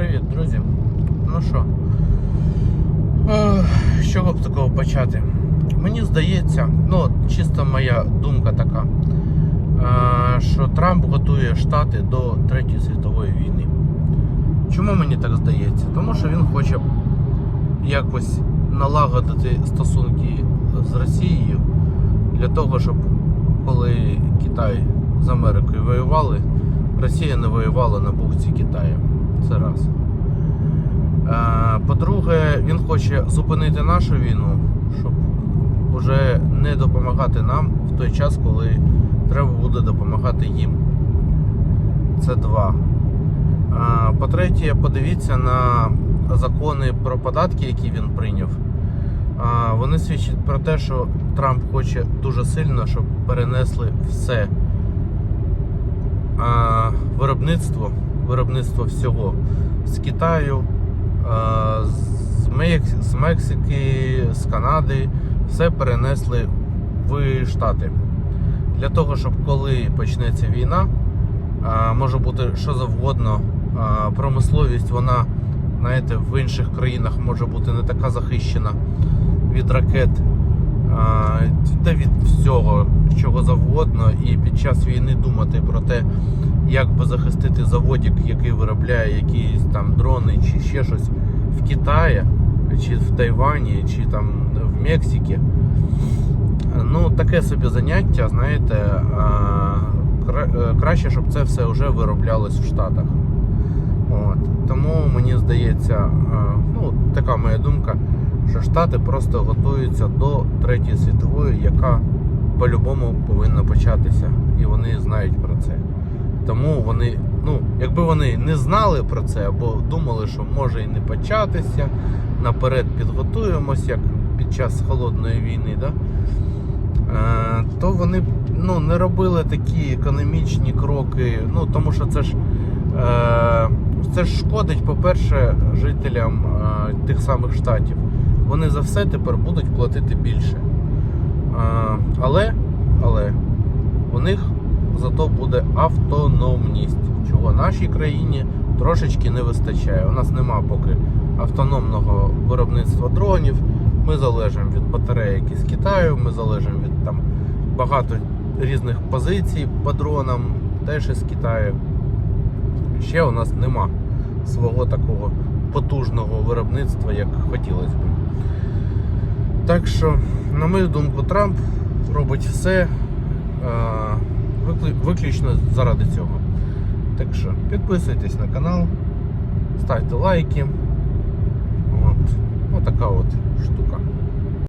Привіт, друзі. Ну що, е, з чого б такого почати? Мені здається, ну чисто моя думка така, е, що Трамп готує Штати до Третьої світової війни. Чому мені так здається? Тому що він хоче якось налагодити стосунки з Росією для того, щоб коли Китай з Америкою воювали, Росія не воювала на бухті Китаю. Це раз. Е, По-друге, він хоче зупинити нашу війну, щоб вже не допомагати нам в той час, коли треба буде допомагати їм. Це два. Е, По-третє, подивіться на закони про податки, які він прийняв. Е, Вони свідчать про те, що Трамп хоче дуже сильно, щоб перенесли все виробництво, виробництво всього. З Китаю, з, Мексики, з Канади, все перенесли в Штати. Для того, щоб коли почнеться війна, може бути що завгодно, промисловість, вона, знаєте, в інших країнах може бути не така захищена від ракет та від всього, чого завгодно, і під час війни думати про те, як би захистити заводик, який виробляє якісь там дрони чи ще щось в Китаї, чи в Тайвані, чи там в Мексиці. Ну, таке собі заняття, знаєте, е, краще, щоб це все вже вироблялось в Штатах. От. Тому мені здається, ну, така моя думка, що Штати просто готуються до Третьої світової, яка по-любому повинна початися. І вони знають про це. Тому вони, ну, якби вони не знали про це, або думали, що може і не початися, наперед підготуємось, як під час холодної війни, да? е, то вони ну, не робили такі економічні кроки. Ну, тому що це ж, е, це ж шкодить, по-перше, жителям е, тих самих штатів. Вони за все тепер будуть платити більше. Але, але у них зато буде автономність, чого нашій країні трошечки не вистачає. У нас нема поки автономного виробництва дронів. Ми залежимо від батарейок із Китаю, ми залежимо від там багато різних позицій по дронам, теж із Китаю. Ще у нас нема свого такого потужного виробництва, як хотілося б. Так що, на мою думку, Трамп робить все е, виключно заради цього. Так що, підписуйтесь на канал, ставте лайки. От, Отака от штука.